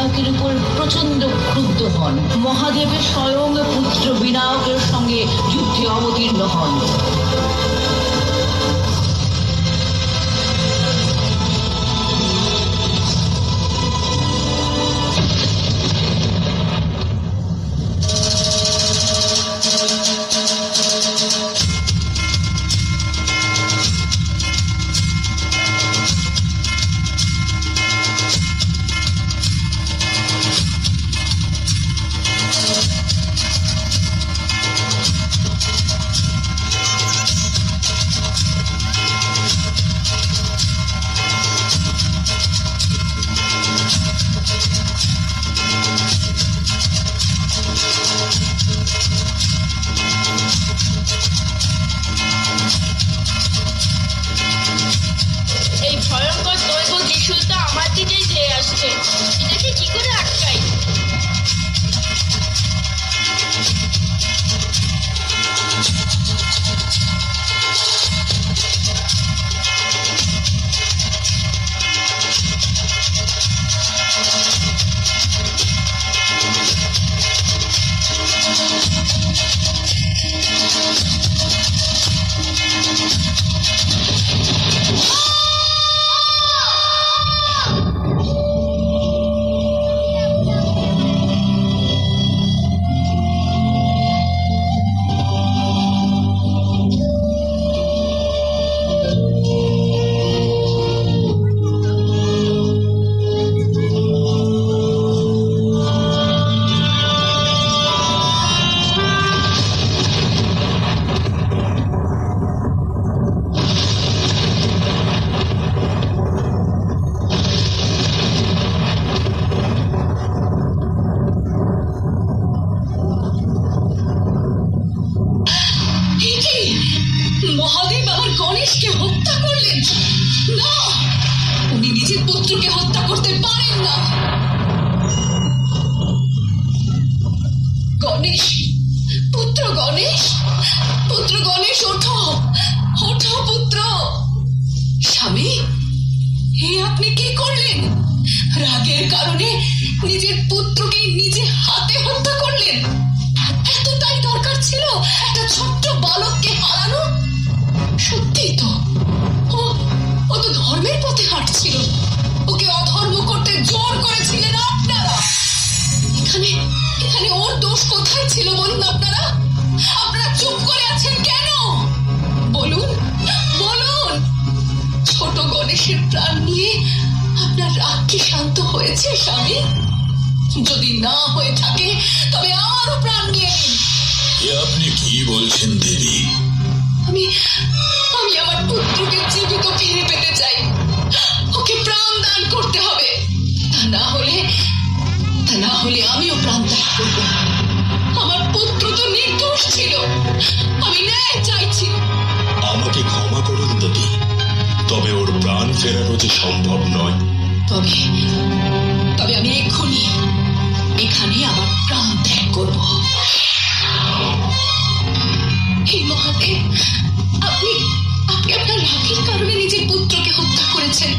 বিনায়কের উপর প্রচণ্ড ক্ষুব্ধ হন। মহাদেবের স্বয়ং পুত্র বিনায়কের সঙ্গে যুদ্ধে অবতীর্ণ হন। নিজের পুত্রকে হত্যা করতে পারেন না। গণেশ, পুত্র গণেশ পুত্র গণেশ, ওঠো ওঠো পুত্র। স্বামী হে আপনি কি করলেন? রাগের কারণে নিজের পুত্রকে নিজে হাতে হত্যা করলেন। এতটাই দরকার ছিল একটা ছোট্ট বালককে হারানো? সত্যি তো। দোষ কোথায় ছিল বলুন আপনারা? আপনারা চুপ করে আছেন কেন? বলুন বলুন। ছোট গণেশের প্রাণ নিয়ে আপনার রাগ কি শান্ত হয়েছে স্বামী? যদি না হয়ে থাকে তবে আমারও প্রাণ নিয়ে আপনি কি বলছেন দেবী? আমি আমি আমার পুত্রকে জীবিত ফিরে পেতে চাই। ওকে প্রাণ দান করতে হবে। তা না হলে তা না হলে আমিও প্রাণ ত্যাগ করব। ফেরানো যে সম্ভব নয়। তবে তবে আমি এক্ষুনি এখানে আমার প্রাণ ত্যাগ করব। হে মহাদেব আপনি আপনি আপনার রাগের কারণে নিজের পুত্রকে হত্যা করেছেন।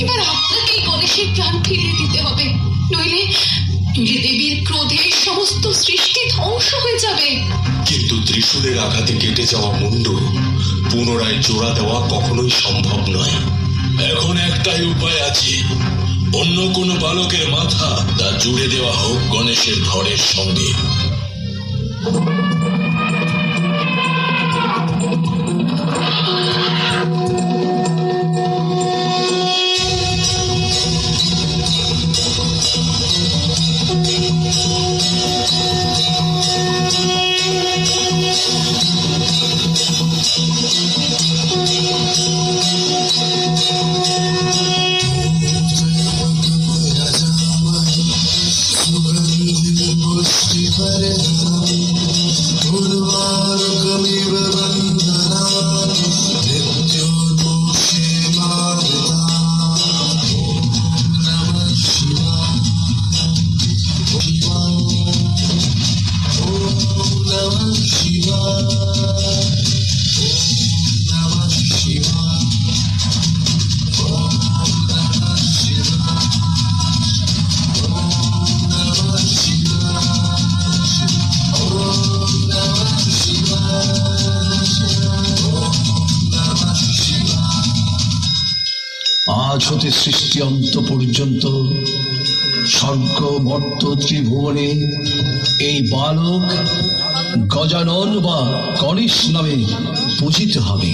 এবার আপনাকেই গণেশের প্রাণ ফিরিয়ে দিতে হবে। নইলে নইলে দেবীর ক্রোধে সমস্ত সৃষ্টি ধ্বংস হয়ে যাবে। কিন্তু ত্রিশূলের আঘাতে কেটে যাওয়া মুন্ড পুনরায় জোড়া দেওয়া কখনোই সম্ভব নয়। এখন একটাই উপায় আছে। অন্য কোনো বালকের মাথা তা জুড়ে দেওয়া হোক গণেশের ধরের সঙ্গে। হতে সৃষ্টি অন্ত পর্যন্ত স্বর্গ মর্ত ত্রিভুবনে এই বালক গজানন বা গণেশ নামে পূজিত হবে।